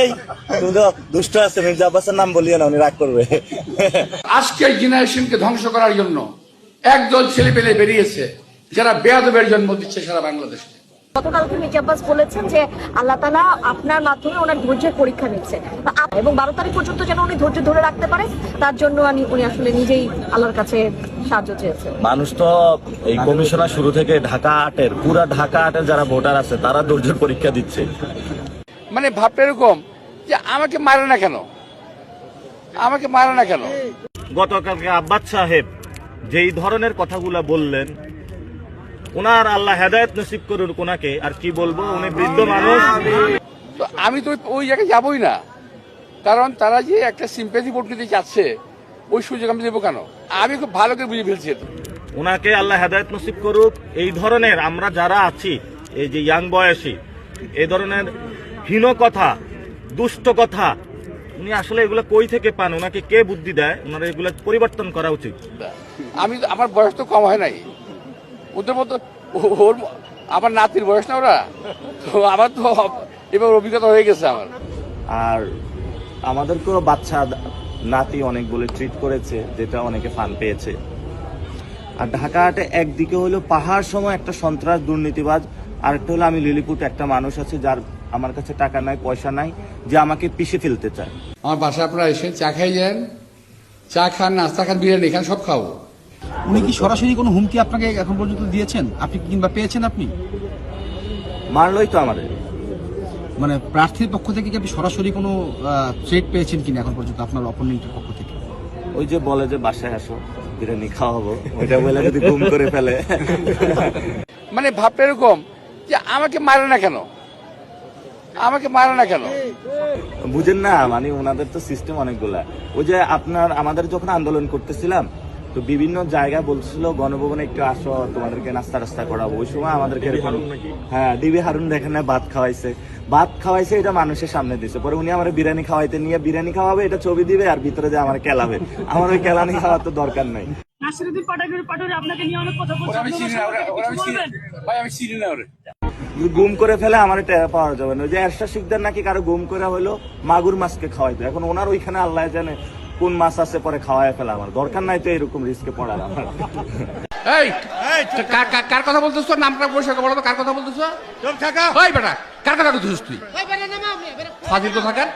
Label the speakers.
Speaker 1: এই তুমি তো দুষ্ট আছে মির্জা আব্বাসের নাম বলিও না উনি রাগ করবে।
Speaker 2: আজকের জেনারেশনকে ধ্বংস করার জন্য একদল ছেলে পেলে বেরিয়েছে যারা বেয়াদবের জন্ম দিচ্ছে সারা বাংলাদেশে।
Speaker 3: গতকালকে মির্জা আব্বাস বলেছেন যে আল্লাহ তালা আপনার মাধ্যমে ওনার ধৈর্যের পরীক্ষা নিচ্ছে। এবং বারো তারিখ পর্যন্ত যেন উনি ধৈর্য ধরে রাখতে পারে তার জন্য আমি উনি আসলে নিজেই আল্লাহর কাছে সাহায্য চেয়েছেন।
Speaker 1: মানুষ তো এই কমিশনার শুরু থেকে ঢাকা আটের পুরা ঢাকা আটের যারা ভোটার আছে তারা ধৈর্যের পরীক্ষা দিচ্ছে।
Speaker 2: মানে ভাবটা এরকম যে আমাকে মারে না কেন? আমাকে মারে না কেন?
Speaker 1: গতকালকে আব্বাস সাহেব যেই ধরনের কথাগুলা বললেন ওনার আল্লাহ হেদায়ত নসিব করুন ওনাকে আর কি বলব উনি বৃদ্ধ মানুষ।
Speaker 2: তো আমি তো ওই জায়গায় যাবই না। কারণ তারা যে একটা সিম্প্যাথি ভোট নিতে চাচ্ছে ওই সুযোগ আমি দেবো কেন? আমি খুব ভালো করে বুঝে ফেলছি
Speaker 1: ওনাকে আল্লাহ হেদায়ত নসিব করুক। এই ধরনের আমরা যারা আছি এই যে ইয়াং বয়সী এই ধরনের হীন কথা দুষ্ট কথা। উনি আসলে এগুলো কই থেকে পান? ওনাকে কে বুদ্ধি দেয়? ওনার এগুলো পরিবর্তন করা উচিত।
Speaker 2: আমি আমার বয়স তো কম হয় নাই। ওদের মতো ও- ওর আমার নাতির বয়স না ওরা? তো আমার তো এবার অভিজ্ঞতা হয়ে গেছে আমার।
Speaker 1: আর আমাদেরকেও বাচ্চা নাতি অনেক বলে ট্রিট করেছে যেটা অনেকে ফান পেয়েছে। আর ঢাকা হাটে একদিকে হলো পাহাড় সময় একটা সন্ত্রাস দুর্নীতিবাজ আর একটা হলো আমি লিলিপুট একটা মানুষ আছে যার আমার কাছে টাকা নাই পয়সা নাই যে আমাকে পিষে ফেলতে চায়।
Speaker 2: আমার বাসায় আপনারা এসে চা খাই যান চা খান নাস্তা খান বিরিয়ানি খান সব খাব।
Speaker 4: উনি কি সরাসরি কোনো হুমকি আপনাকে এখন পর্যন্ত দিয়েছেন? আপনি কিংবা পেয়েছেন আপনি?
Speaker 1: মারলই তো আমাদের।
Speaker 4: মানে প্রার্থীর পক্ষ থেকে কি আপনি সরাসরি কোনো থ্রেট পেয়েছেন কিনা এখন পর্যন্ত আপনার অপোনেন্টের পক্ষ থেকে?
Speaker 1: ওই যে বলে যে বাসায় আসো বিরিয়ানি খাওয়াবো ওইটা বলে যদি গুম করে ফেলে।
Speaker 2: মানে ভাবটা এরকম যে আমাকে মারে না কেন? আমাকে মারে না কেন?
Speaker 1: বুঝেন না মানে ওনাদের তো সিস্টেম অনেকগুলা। ওই যে আপনার আমাদের যখন আন্দোলন করতেছিলাম তো বিভিন্ন জায়গায় বলছিল গণভবনে একটু আসো তোমাদেরকে নাস্তা রাস্তা করাবো। ওই সময় আমাদেরকে এরকম হ্যাঁ ডিবি হারুন দেখেন না ভাত খাওয়াইছে। ভাত খাওয়াইছে এটা মানুষের সামনে দিছে। পরে উনি আমার বিরিয়ানি খাওয়াইতে নিয়ে বিরিয়ানি খাওয়াবে এটা ছবি দিবে আর ভিতরে যে আমার কেলাবে আমার ওই কেলানি খাওয়ার তো দরকার নাই।
Speaker 5: নাসিরুদ্দিন পাটোয়ারি আপনাকে নিয়ে অনেক কথা বলছে
Speaker 2: আমি চিনি না আমি চিনি ভাই আমি চিনি না ওরে।
Speaker 1: গুম করে ফেলে আমার টেরা পাওয়া যাবে না। ওই যে এরশা শিকদার নাকি কারও গুম করে হলো মাগুর মাছকে খাওয়াইতো। এখন ওনার ওইখানে আল্লাহ জানে কোন মাছ আছে পরে খাওয়ায় ফেলা আমার। দরকার নাই তো এরকম রিস্কে পড়ার আমার।
Speaker 2: এই কার কার- কার কথা বলতেছ? নামটা বৈশাখ বলো তো কার কথা বলতেছ? ওই বেটা কার কথা বলতেছিস তুই? ফাজিল তো থাকার